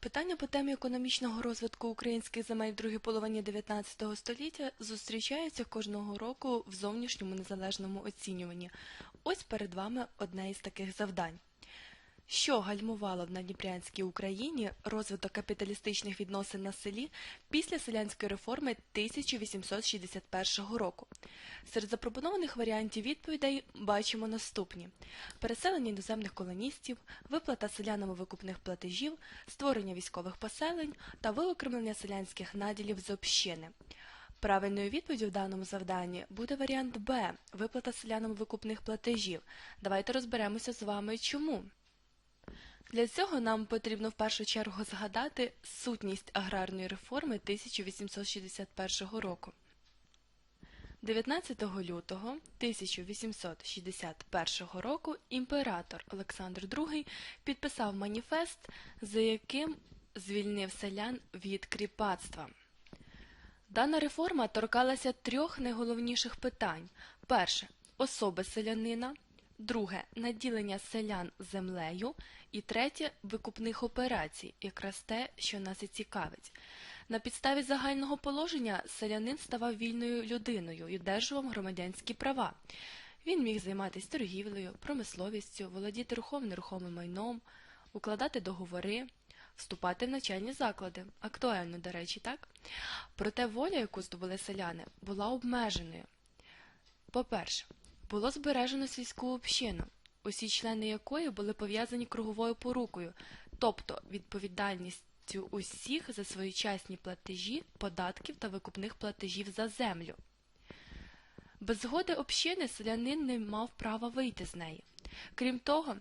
Питання по темі економічного розвитку українських земель в другій половині 19 століття зустрічаються кожного року в зовнішньому незалежному оцінюванні. Ось перед вами одне із таких завдань. Що гальмувало в надніпрянській Україні розвиток капіталістичних відносин на селі після селянської реформи 1861 року? Серед запропонованих варіантів відповідей бачимо наступні: переселення іноземних колоністів, виплата селянам викупних платежів, створення військових поселень та виокремлення селянських наділів з общини. Правильною відповіддю в даному завданні буде варіант Б виплата селянам викупних платежів. Давайте розберемося з вами чому. Для цього нам потрібно в першу чергу згадати сутність аграрної реформи 1861 року. 19 лютого 1861 року імператор Олександр II підписав маніфест, за яким звільнив селян від кріпацтва. Дана реформа торкалася трьох найголовніших питань: перше особи селянина, друге наділення селян землею, і третє викупних операцій, якраз те, що нас і цікавить. На підставі загального положення селянин ставав вільною людиною і одержував громадянські права. Він міг займатися торгівлею, промисловістю, володіти рухомим нерухомим майном, укладати договори, вступати в навчальні заклади. Актуально, до речі, так? Проте воля, яку здобули селяни, була обмеженою. По-перше, було збережено сільську общину, усі члени якої були пов'язані круговою порукою, тобто відповідальністю усіх за своєчасні платежі, податків та викупних платежів за землю. Без згоди общини селянин не мав права вийти з неї. Крім того,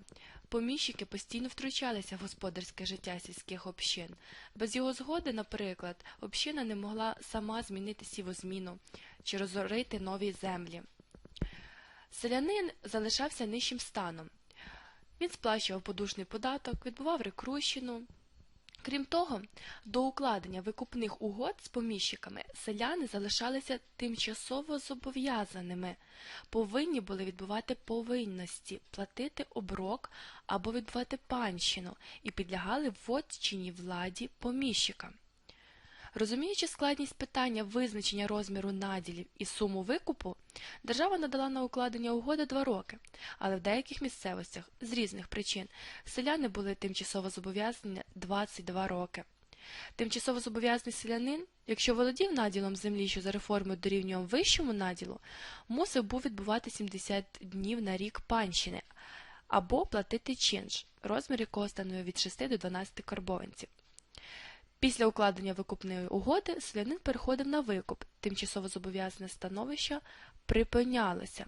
поміщики постійно втручалися в господарське життя сільських общин. Без його згоди, наприклад, община не могла сама змінити сівозміну чи розорити нові землі. Селянин залишався нижчим станом. Він сплачував подушний податок, відбував рекрущину. Крім того, до укладення викупних угод з поміщиками селяни залишалися тимчасово зобов'язаними, повинні були відбувати повинності, платити оброк або відбувати панщину і підлягали вотчиній владі поміщика. Розуміючи складність питання визначення розміру наділів і суму викупу, держава надала на укладення угоди два роки, але в деяких місцевостях з різних причин селяни були тимчасово зобов'язані 22 роки. Тимчасово зобов'язаний селянин, якщо володів наділом землі, що за реформою дорівнював вищому наділу, мусив був відбувати 70 днів на рік панщини або платити чинш, розмір якого становив від 6 до 12 карбованців. Після укладення викупної угоди селянин переходив на викуп, тимчасово зобов'язане становище припинялося.